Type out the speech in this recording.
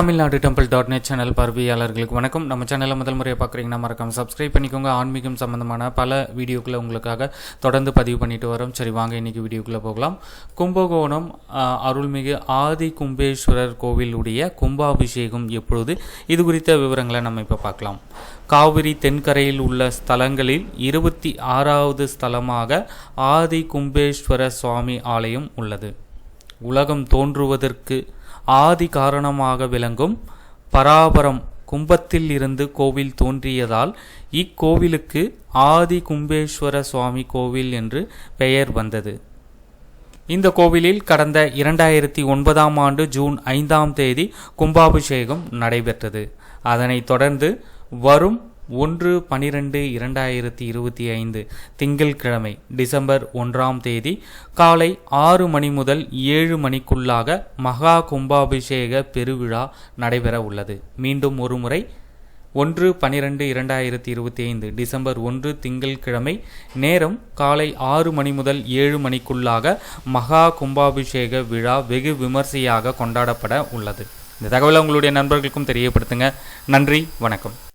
Tamil Nadu temple dot net channel பார்வையாளர்களுக்கு வணக்கம். நம்ம சேனலை முதல் முறையாக பார்க்குறீங்கன்னா மறக்காம சப்ஸ்கிரைப் பண்ணிக்கோங்க. ஆன்மீகம் சம்பந்தமான பல வீடியோக்களை உங்களுக்காக தொடர்ந்து பதிவு பண்ணிட்டு வரோம். சரி வாங்க இன்னைக்கு வீடியோக்குள்ளே போகலாம். கும்பகோணம் அருள்மிகு ஆதி கும்பேஸ்வரர் கோவிலுடைய கும்பாபிஷேகம் எப்பொழுது? இது குறித்த விவரங்களை நம்ம இப்போ பார்க்கலாம். காவிரி தென்கரையில் உள்ள ஸ்தலங்களில் இருபத்தி ஆறாவது ஸ்தலமாக ஆதி கும்பேஸ்வர சுவாமி ஆலயம் உள்ளது. உலகம் தோன்றுவதற்கு ஆதி காரணமாக விளங்கும் பராபரம் கும்பத்தில் இருந்து கோவில் தோன்றியதால் இக்கோவிலுக்கு ஆதி கும்பேஸ்வர சுவாமி கோவில் என்று பெயர் வந்தது. இந்த கோவிலில் கடந்த இரண்டாயிரத்தி ஒன்பதாம் ஆண்டு ஜூன் ஐந்தாம் தேதி கும்பாபிஷேகம் நடைபெற்றது. அதனைத் தொடர்ந்து வரும் ஒன்று பனிரெண்டு இரண்டாயிரத்தி இருபத்தி ஐந்து திங்கள்கிழமை டிசம்பர் ஒன்றாம் தேதி காலை ஆறு மணி முதல் ஏழு மணிக்குள்ளாக மகா கும்பாபிஷேக பெருவிழா நடைபெற உள்ளது. மீண்டும் ஒருமுறை ஒன்று பனிரெண்டு இரண்டாயிரத்தி இருபத்தி ஐந்து டிசம்பர் ஒன்று திங்கள்கிழமை நேரம் காலை ஆறு மணி முதல் ஏழு மணிக்குள்ளாக மகா கும்பாபிஷேக விழா வெகு விமர்சையாக கொண்டாடப்பட உள்ளது. இந்த தகவலை உங்களுடைய நண்பர்களுக்கும் தெரியப்படுத்துங்க. நன்றி வணக்கம்.